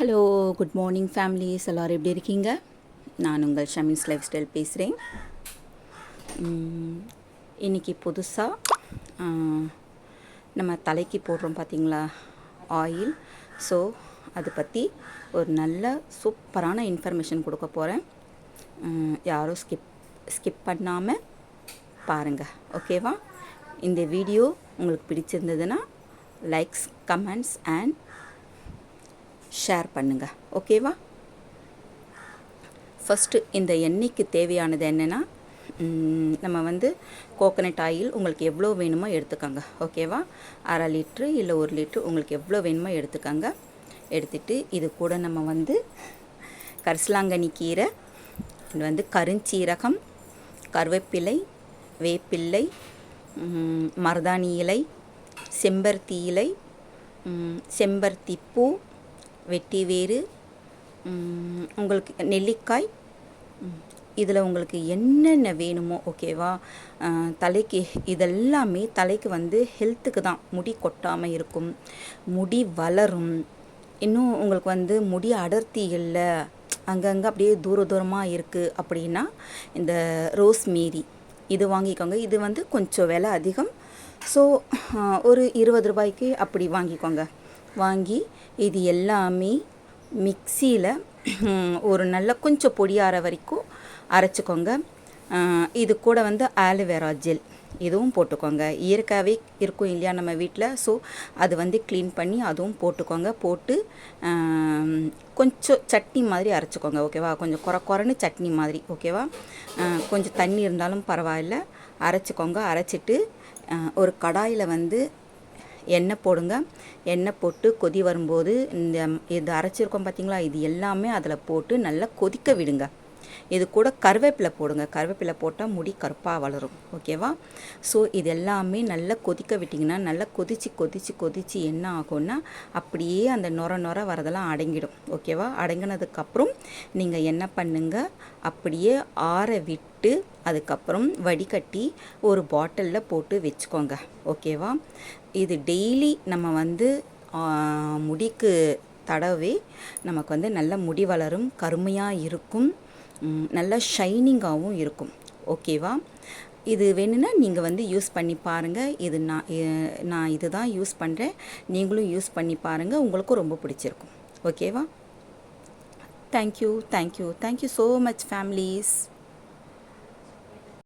Hello good morning families எல்லோரும் எப்படி இருக்கீங்க? நான் உங்கள் ஷமீஸ் லைஃப் ஸ்டைல் பேசுகிறேன் இன்றைக்கி புதுசாக நம்ம தலைக்கு போடுறோம் பார்த்தீங்களா ஆயில் ஸோ அதை பற்றி ஒரு நல்ல சூப்பரான இன்ஃபர்மேஷன் கொடுக்க போகிறேன் யாரும் ஸ்கிப் ஸ்கிப் பண்ணாமல் பாருங்கள் ஓகேவா இந்த வீடியோ உங்களுக்கு பிடிச்சிருந்ததுன்னா லைக்ஸ் கமெண்ட்ஸ் அண்ட் ஷேர் பண்ணுங்கள் ஓகேவா ஃபஸ்ட்டு இந்த எண்ணெய்க்கு தேவையானது என்னென்னா நம்ம வந்து கோகனட் ஆயில் உங்களுக்கு எவ்வளோ வேணுமோ எடுத்துக்கோங்க. ஓகேவா அரை லிட்ரு இல்லை ஒரு லிட்ரு உங்களுக்கு எவ்வளோ வேணுமோ எடுத்துக்கோங்க. எடுத்துட்டு இது கூட நம்ம வந்து கரிசலாங்கனி கீரை இது வந்து கருஞ்சீரகம் கருவேப்பிலை வேப்பிள்ளை மருதாணி இலை செம்பருத்தி இலை செம்பருத்தி பூ வெட்டி வேறு உங்களுக்கு நெல்லிக்காய் இதில் உங்களுக்கு என்னென்ன வேணுமோ ஓகேவா? தலைக்கு இதெல்லாமே தலைக்கு வந்து ஹெல்த்துக்கு தான். முடி கொட்டாமல் இருக்கும் முடி வளரும். இன்னும் உங்களுக்கு வந்து முடி அடர்த்தி இல்லை அங்கங்கே அப்படியே தூர தூரமாக இருக்குது அப்படின்னா இந்த ரோஸ் மீரி இது வாங்கிக்கோங்க. இது வந்து கொஞ்சம் விலை அதிகம். ஸோ ஒரு இருபது ரூபாய்க்கு அப்படி வாங்கிக்கோங்க. வாங்கி இது எல்லாமே மிக்சியில் ஒரு நல்ல கொஞ்சம் பொடியாகிற வரைக்கும் அரைச்சிக்கோங்க. இது கூட வந்து ஆலுவேரா ஜெல் இதுவும் போட்டுக்கோங்க. இயற்கையாகவே இருக்கும் இல்லையா நம்ம வீட்டில் ஸோ அது வந்து க்ளீன் பண்ணி அதுவும் போட்டுக்கோங்க. போட்டு கொஞ்சம் சட்னி மாதிரி அரைச்சிக்கோங்க ஓகேவா கொஞ்சம் குறை குறைன்னு சட்னி மாதிரி ஓகேவா கொஞ்சம் தண்ணி இருந்தாலும் பரவாயில்ல. அரைச்சிக்கோங்க. அரைச்சிட்டு ஒரு கடாயில் வந்து எண்ணெய் போடுங்க. எண்ணெய் போட்டு கொதி வரும்போது இந்த இது அரைச்சிருக்கோம் பார்த்தீங்களா இது எல்லாமே அதில் போட்டு நல்லா கொதிக்க விடுங்க. இது கூட கருவேப்பிலை போடுங்க. கருவேப்பிலை போட்டால் முடி கருப்பாக வளரும். ஓகேவா ஸோ இது எல்லாமே நல்லா கொதிக்க விட்டிங்கன்னா நல்லா கொதித்து கொதித்து கொதித்து என்ன ஆகும்னா அப்படியே அந்த நொர நொர வரதெல்லாம் அடங்கிடும். ஓகேவா அடங்கினதுக்கப்புறம் நீங்கள் என்ன பண்ணுங்கள் அப்படியே ஆற விட்டு அதுக்கப்புறம் வடிகட்டி ஒரு பாட்டிலில் போட்டு வச்சுக்கோங்க. ஓகேவா இது டெய்லி நம்ம வந்து முடிக்கு தடவை நமக்கு வந்து நல்ல முடி வளரும் கருமையாக இருக்கும். நல்லா ஷைனிங்காகவும் இருக்கும். ஓகேவா இது வேணும்னா நீங்கள் வந்து யூஸ் பண்ணி பாருங்கள் இது நான் நான் இது தான் யூஸ் பண்ணுறேன் நீங்களும் யூஸ் பண்ணி பாருங்கள் உங்களுக்கும் ரொம்ப பிடிச்சிருக்கும். ஓகேவா thank you thank you thank you so much families